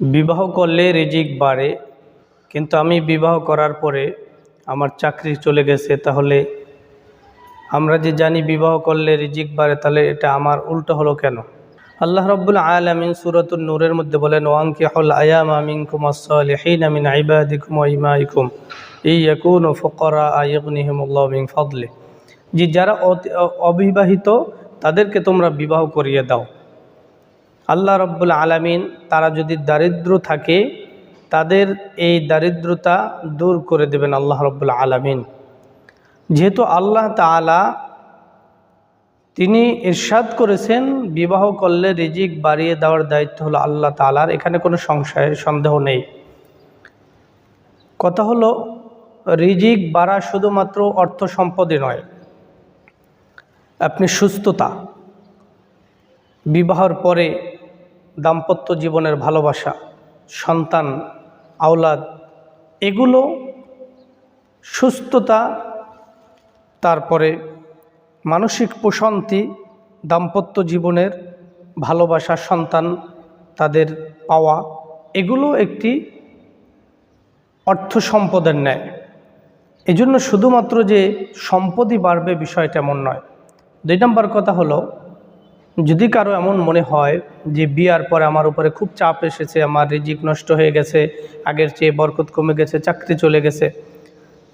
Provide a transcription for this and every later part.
বিবাহ করলে রিজিক বাড়ে, কিন্তু আমি বিবাহ করার পরে আমার চাকরি চলে গেছে, তাহলে আমরা যে জানি বিবাহ করলে রিজিক বাড়ে, তাহলে এটা আমার উল্টো হলো কেন? আল্লাহ রব্বুল আলমিন সুরতুল নূরের মধ্যে বলেন ওয়াঙ্কি হল আয়াম আমিনকুম আসলিহিন আমিন আইবাদিকুম ইমাইকুম ইয়াকুন ফকরা আইগনিহিমুল্লাহ মিন ফদলে যে যারা অবিবাহিত, তাদেরকে তোমরা বিবাহ করিয়ে দাও। আল্লাহ রব্বুল আলামিন তারা যদি দারিদ্র থাকে, তাদের এই দারিদ্রতা দূর করে দেবেন আল্লাহ রব্বুল আলামিন। যেহেতু আল্লাহ তাআলা তিনি ইরশাদ করেছেন, বিবাহ করলে রিজিক বাড়িয়ে দেওয়ার দায়িত্ব হলো আল্লাহ তাআলার, এখানে কোনো সংশয়, সন্দেহ নেই। কথা হলো, রিজিক বাড়া শুধুমাত্র অর্থ সম্পদে নয়, আপনি সুস্থতা, বিবাহর পরে দাম্পত্য জীবনের ভালোবাসা, সন্তান, আওলাদ, এগুলো সুস্থতা, তারপরে মানসিক প্রশান্তি, দাম্পত্য জীবনের ভালোবাসা, সন্তান তাদের পাওয়া, এগুলো একটি অর্থ সম্পদের ন্যায়। এজন্য শুধুমাত্র যে সম্পদই বাড়বে বিষয়টা এমন নয়। দুই নম্বর কথা হলো যদি কারও এমন মনে হয় যে বিয়ার পরে আমার উপরে খুব চাপ এসেছে, আমার রিজিক নষ্ট হয়ে গেছে, আগের চেয়ে বরকত কমে গেছে, চাকরি চলে গেছে,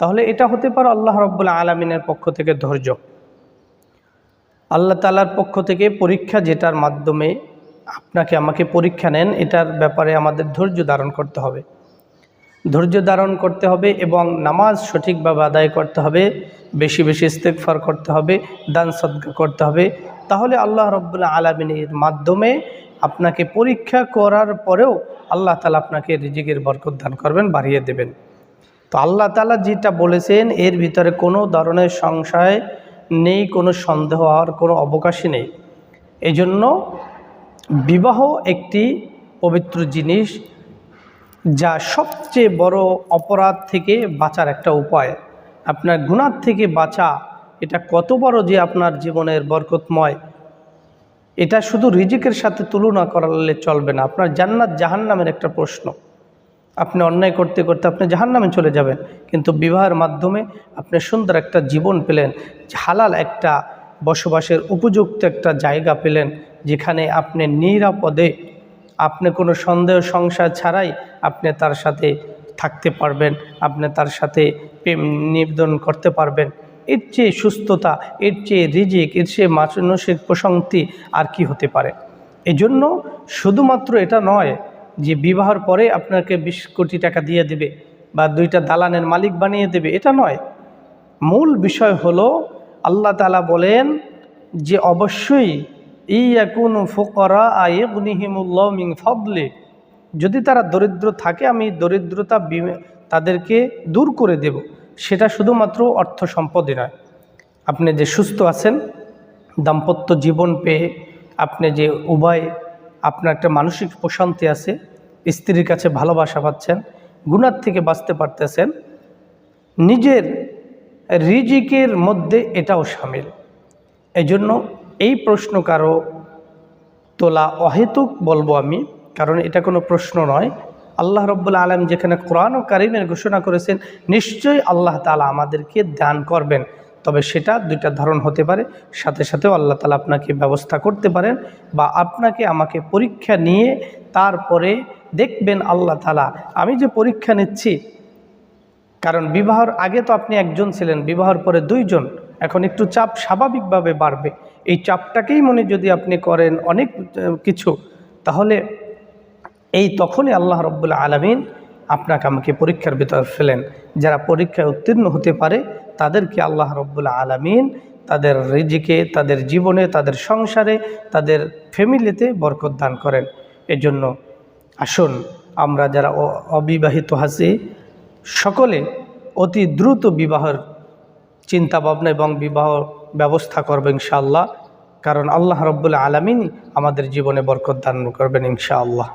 তাহলে এটা হতে পারে আল্লাহ রব্বুল্লা আলমিনের পক্ষ থেকে ধৈর্য। আল্লাহ তালার পক্ষ থেকে পরীক্ষা যেটার মাধ্যমে আপনাকে আমাকে পরীক্ষা নেন, এটার ব্যাপারে আমাদের ধৈর্য ধারণ করতে হবে। ধৈর্য ধারণ করতে হবে এবং নামাজ সঠিকভাবে আদায় করতে হবে, বেশি বেশি ইস্তেকফার করতে হবে, দান সদকা করতে হবে তাহলে আল্লাহ রব্বুল্লাহ আলমিনের মাধ্যমে আপনাকে পরীক্ষা করার পরেও আল্লাহ তালা আপনাকে রিজিকের বরকত দান করবেন, বাড়িয়ে দেবেন। তো আল্লাহ তালা যেটা বলেছেন, এর ভিতরে কোনো ধরনের সংশয় নেই, কোনো সন্দেহ হওয়ার কোনো অবকাশই নেই। এজন্য বিবাহ একটি পবিত্র জিনিস যা সবচেয়ে বড় অপরাধ থেকে বাঁচার একটা উপায়। আপনার গুণার থেকে বাঁচা এটা কত বড় যে আপনার জীবনের বরকতময়। এটা শুধু রিজিকের সাথে তুলনা করালে চলবে না। আপনার জান্নাত জাহান্নামের একটা প্রশ্ন। আপনি অন্যায় করতে করতে আপনি জাহান্নামে চলে যাবেন। কিন্তু বিবাহের মাধ্যমে আপনি সুন্দর একটা জীবন পেলেন, হালাল একটা বসবাসের উপযুক্ত একটা জায়গা পেলেন, যেখানে আপনি নিরাপদে, আপনি কোনো সন্দেহ সংসার ছাড়াই আপনি তার সাথে থাকতে পারবেন, আপনি তার সাথে প্রেম নিবেদন করতে পারবেন। এর চেয়ে সুস্থতা, এর চেয়ে রিজিক, এর চেয়ে মানসিক প্রশান্তি আর কি হতে পারে? এজন্য শুধুমাত্র এটা নয় যে বিবাহর পরে আপনাকে বিশ কোটি টাকা দিয়ে দেবে বা দুইটা দালানের মালিক বানিয়ে দেবে, এটা নয়। মূল বিষয় হলো আল্লাহ তালা বলেন যে অবশ্যই ইয়াকুন ফোকরা আইবনিহিমুল্লাহ মিং ফদলে। যদি তারা দরিদ্র থাকে, আমি দরিদ্রতা তাদেরকে দূর করে দেব। সেটা শুধুমাত্র অর্থ সম্পদে নয়। আপনি যে সুস্থ আছেন, দাম্পত্য জীবন পেয়ে আপনি যে উভয় আপনার একটা মানসিক প্রশান্তি আছে, স্ত্রীর কাছে ভালোবাসা পাচ্ছেন গুণার থেকে বাঁচতে পারতেছেন, নিজের রিজিকের মধ্যে এটাও সামিল। এজন্য এই প্রশ্ন কারও তোলা অহেতুক বলব আমি, কারণ এটা কোনো প্রশ্ন নয়। আল্লাহ রব্বুল আলম যেখানে কোরআন ও কারিমের ঘোষণা করেছেন, নিশ্চয়ই আল্লাহ তালা আমাদেরকে দান করবেন। তবে সেটা দুইটা ধরন হতে পারে। সাথে সাথেও আল্লাহ তালা আপনাকে ব্যবস্থা করতে পারেন বা আপনাকে আমাকে পরীক্ষা নিয়ে তারপরে দেখবেন আল্লাহ তালা আমি যে পরীক্ষা নিচ্ছি, কারণ বিবাহর আগে তো আপনি একজন ছিলেন, বিবাহর পরে দুইজন, এখন একটু চাপ স্বাভাবিকভাবে বাড়বে। এই চাপটাকেই মনে যদি আপনি করেন অনেক কিছু, তাহলে এই তখনই আল্লাহ রব্বুল্লা আলমিন আপনাকে আমাকে পরীক্ষার ভিতর ফেলেন। যারা পরীক্ষায় উত্তীর্ণ হতে পারে, তাদেরকে আল্লাহ রব্বুল্লা আলমিন তাদের রিজিকে, তাদের জীবনে, তাদের সংসারে, তাদের ফ্যামিলিতে বরকত দান করেন। এজন্য আসুন, আমরা যারা অবিবাহিত আছি, সকলে অতি দ্রুত বিবাহের চিন্তা ভাবনা এবং বিবাহ ব্যবস্থা করবে ইনশাআল্লাহ। কারণ আল্লাহ রব্বুল্লা আলমিনই আমাদের জীবনে বরকত দান করবেন ইনশাআল্লাহ।